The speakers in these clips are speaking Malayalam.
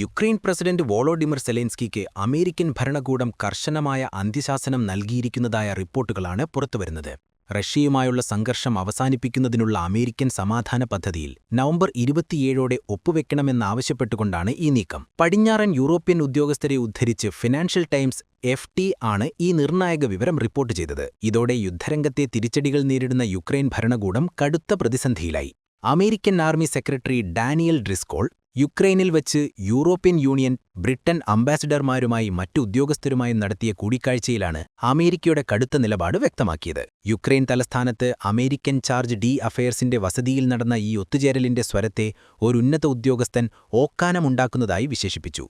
യുക്രൈൻ പ്രസിഡന്റ് വോളോഡിമിർ സെലേൻസ്കിക്ക് അമേരിക്കൻ ഭരണകൂടം കർശനമായ അന്ത്യശാസനം നൽകിയിരിക്കുന്നതായ റിപ്പോർട്ടുകളാണ് പുറത്തുവരുന്നത്. റഷ്യയുമായുള്ള സംഘർഷം അവസാനിപ്പിക്കുന്നതിനുള്ള അമേരിക്കൻ സമാധാന പദ്ധതിയിൽ നവംബർ ഇരുപത്തിയേഴോടെ ഒപ്പുവെക്കണമെന്നാവശ്യപ്പെട്ടുകൊണ്ടാണ് ഈ നീക്കം. പടിഞ്ഞാറൻ യൂറോപ്യൻ ഉദ്യോഗസ്ഥരെ ഉദ്ധരിച്ച് ഫിനാൻഷ്യൽ ടൈംസ് എഫ് ടി ആണ് ഈ നിർണായക വിവരം റിപ്പോർട്ട് ചെയ്തത്. ഇതോടെ യുദ്ധരംഗത്തെ തിരിച്ചടികൾ നേരിടുന്ന യുക്രൈൻ ഭരണകൂടം കടുത്ത പ്രതിസന്ധിയിലായി. American army secretary Daniel Driscoll യുക്രൈനിൽ വച്ച് യൂറോപ്യൻ യൂണിയൻ ബ്രിട്ടൻ അംബാസിഡർമാരുമായി മറ്റു ഉദ്യോഗസ്ഥരുമായും നടത്തിയ കൂടിക്കാഴ്ചയിലാണ് അമേരിക്കയുടെ കടുത്ത നിലപാട് വ്യക്തമാക്കിയത്. യുക്രൈൻ തലസ്ഥാനത്ത് അമേരിക്കൻ ചാർജ് ഡി അഫയേഴ്സിന്റെ വസതിയിൽ നടന്ന ഈ ഒത്തുചേരലിന്റെ സ്വരത്തെ ഒരു ഉന്നത ഉദ്യോഗസ്ഥൻ ഓക്കാനമുണ്ടാക്കുന്നതായി വിശേഷിപ്പിച്ചു.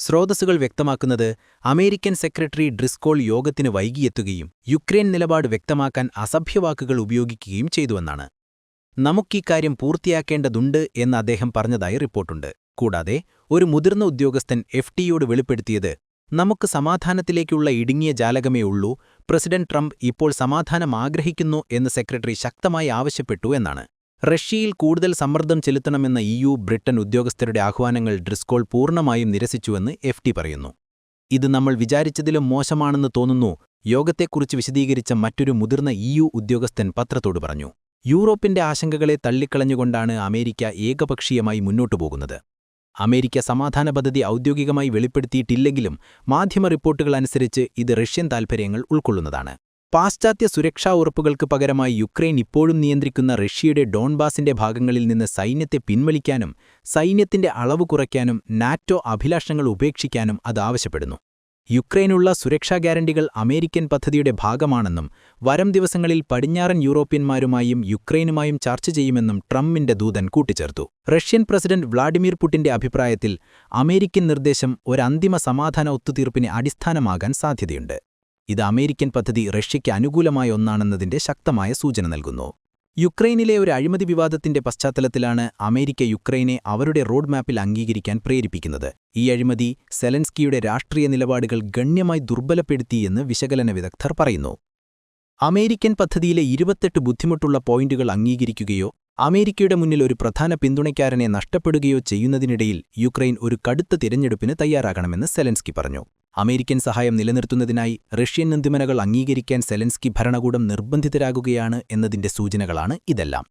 സ്രോതസ്സുകൾ വ്യക്തമാക്കുന്നത് അമേരിക്കൻ സെക്രട്ടറി ഡ്രിസ്കോൾ യോഗത്തിന് വൈകിയെത്തുകയും യുക്രൈൻ നിലപാട് വ്യക്തമാക്കാൻ അസഭ്യവാക്കുകൾ ഉപയോഗിക്കുകയും ചെയ്തുവെന്നാണ്. നമുക്കീക്കാര്യം പൂർത്തിയാക്കേണ്ടതുണ്ട് എന്ന് അദ്ദേഹം പറഞ്ഞതായി റിപ്പോർട്ടുണ്ട്. കൂടാതെ ഒരു മുതിർന്ന ഉദ്യോഗസ്ഥൻ എഫ് ടിയോട് വെളിപ്പെടുത്തിയത് നമുക്ക് സമാധാനത്തിലേക്കുള്ള ഇടുങ്ങിയ ജാലകമേ ഉള്ളൂ പ്രസിഡന്റ് ട്രംപ് ഇപ്പോൾ സമാധാനം ആഗ്രഹിക്കുന്നു എന്ന് സെക്രട്ടറി ശക്തമായി ആവശ്യപ്പെട്ടു എന്നാണ്. റഷ്യയിൽ കൂടുതൽ സമ്മർദ്ദം ചെലുത്തണമെന്ന ഇയു ബ്രിട്ടൻ ഉദ്യോഗസ്ഥരുടെ ആഹ്വാനങ്ങൾ ഡ്രിസ്കോൾ പൂർണമായും നിരസിച്ചുവെന്ന് എഫ് ടി പറയുന്നു. ഇത് നമ്മൾ വിചാരിച്ചതിലും മോശമാണെന്ന് തോന്നുന്നു യോഗത്തെക്കുറിച്ച് വിശദീകരിച്ച മറ്റൊരു മുതിർന്ന ഇയു ഉദ്യോഗസ്ഥൻ പത്രത്തോട് പറഞ്ഞു. യൂറോപ്പിന്റെ ആശങ്കകളെ തള്ളിക്കളഞ്ഞുകൊണ്ടാണ് അമേരിക്ക ഏകപക്ഷീയമായി മുന്നോട്ടു പോകുന്നത്. അമേരിക്ക സമാധാന പദ്ധതി ഔദ്യോഗികമായി വെളിപ്പെടുത്തിയിട്ടില്ലെങ്കിലും മാധ്യമ റിപ്പോർട്ടുകൾ അനുസരിച്ച് ഇത് റഷ്യൻ താൽപ്പര്യങ്ങൾ ഉൾക്കൊള്ളുന്നതാണ്. പാശ്ചാത്യ സുരക്ഷാ ഉറപ്പുകൾക്ക് പകരമായി യുക്രൈൻ ഇപ്പോഴും നിയന്ത്രിക്കുന്ന റഷ്യയുടെ ഡോൺബാസിന്റെ ഭാഗങ്ങളിൽ നിന്ന് സൈന്യത്തെ പിൻവലിക്കാനും സൈന്യത്തിന്റെ അളവ് കുറയ്ക്കാനും നാറ്റോ അഭിലാഷങ്ങൾ ഉപേക്ഷിക്കാനും അത് ആവശ്യപ്പെടുന്നു. യുക്രൈനുള്ള സുരക്ഷാ ഗ്യാരണ്ടികൾ അമേരിക്കൻ പദ്ധതിയുടെ ഭാഗമാണെന്നും വരം ദിവസങ്ങളിൽ പടിഞ്ഞാറൻ യൂറോപ്യന്മാരുമായും യുക്രൈനുമായും ചർച്ച ചെയ്യുമെന്നും ട്രംപിന്റെ ദൂതൻ കൂട്ടിച്ചേർത്തു. റഷ്യൻ പ്രസിഡന്റ് വ്ളാഡിമിർ പുടിന്റെ അഭിപ്രായത്തിൽ അമേരിക്കൻ നിർദ്ദേശം ഒരന്തിമ സമാധാന ഒത്തുതീർപ്പിന് അടിസ്ഥാനമാകാൻ സാധ്യതയുണ്ട്. ഇത് അമേരിക്കൻ പദ്ധതി റഷ്യയ്ക്ക് അനുകൂലമായ ഒന്നാണെന്നതിന്റെ ശക്തമായ സൂചന നൽകുന്നു. യുക്രൈനിലെ ഒരു അഴിമതി വിവാദത്തിന്റെ പശ്ചാത്തലത്തിലാണ് അമേരിക്ക യുക്രൈനെ അവരുടെ റോഡ് മാപ്പിൽ അംഗീകരിക്കാൻ പ്രേരിപ്പിക്കുന്നത്. ഈ അഴിമതി സെലൻസ്കിയുടെ രാഷ്ട്രീയ നിലപാടുകൾ ഗണ്യമായി ദുർബലപ്പെടുത്തിയെന്ന് വിശകലന വിദഗ്ധർ പറയുന്നു. അമേരിക്കൻ പദ്ധതിയിലെ ഇരുപത്തെട്ട് ബുദ്ധിമുട്ടുള്ള പോയിന്റുകൾ അംഗീകരിക്കുകയോ അമേരിക്കയുടെ മുന്നിൽ ഒരു പ്രധാന പിന്തുണയ്ക്കാരനെ നഷ്ടപ്പെടുകയോ ചെയ്യുന്നതിനിടയിൽ യുക്രൈൻ ഒരു കടുത്ത തിരഞ്ഞെടുപ്പിന് തയ്യാറാകണമെന്ന് സെലൻസ്കി പറഞ്ഞു. അമേരിക്കൻ സഹായം നിലനിർത്തുന്നതിനായി റഷ്യൻ നിന്ദിമനകൾ അംഗീകരിക്കാൻ സെലൻസ്കി ഭരണകൂടം നിർബന്ധിതരാകുകയാണ് എന്നതിന്റെ സൂചനകളാണ് ഇതെല്ലാം.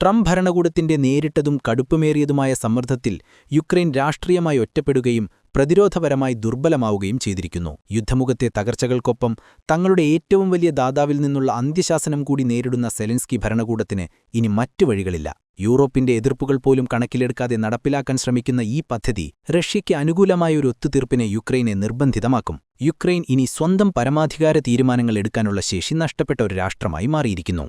ട്രംപ് ഭരണകൂടത്തിന്റെ നേരിട്ടതും കടുപ്പമേറിയതുമായ സമ്മർദ്ദത്തിൽ യുക്രൈൻ രാഷ്ട്രീയമായി ഒറ്റപ്പെടുകയും പ്രതിരോധപരമായി ദുർബലമാവുകയും ചെയ്തിരിക്കുന്നു. യുദ്ധമുഖത്തെ തകർച്ചകൾക്കൊപ്പം തങ്ങളുടെ ഏറ്റവും വലിയ ദാതാവിൽ നിന്നുള്ള അന്ത്യശാസനം കൂടി നേരിടുന്ന സെലൻസ്കി ഭരണകൂടത്തിന് ഇനി മറ്റു വഴികളില്ല. യൂറോപ്പിന്റെ എതിർപ്പുകൾ പോലും കണക്കിലെടുക്കാതെ നടപ്പിലാക്കാൻ ശ്രമിക്കുന്ന ഈ പദ്ധതി റഷ്യയ്ക്ക് അനുകൂലമായ ഒരു ഒത്തുതീർപ്പിനെ യുക്രൈനെ നിർബന്ധിതമാക്കും. യുക്രൈൻ ഇനി സ്വന്തം പരമാധികാര തീരുമാനങ്ങൾ എടുക്കാനുള്ള ശേഷി നഷ്ടപ്പെട്ട ഒരു രാഷ്ട്രമായി മാറിയിരിക്കുന്നു.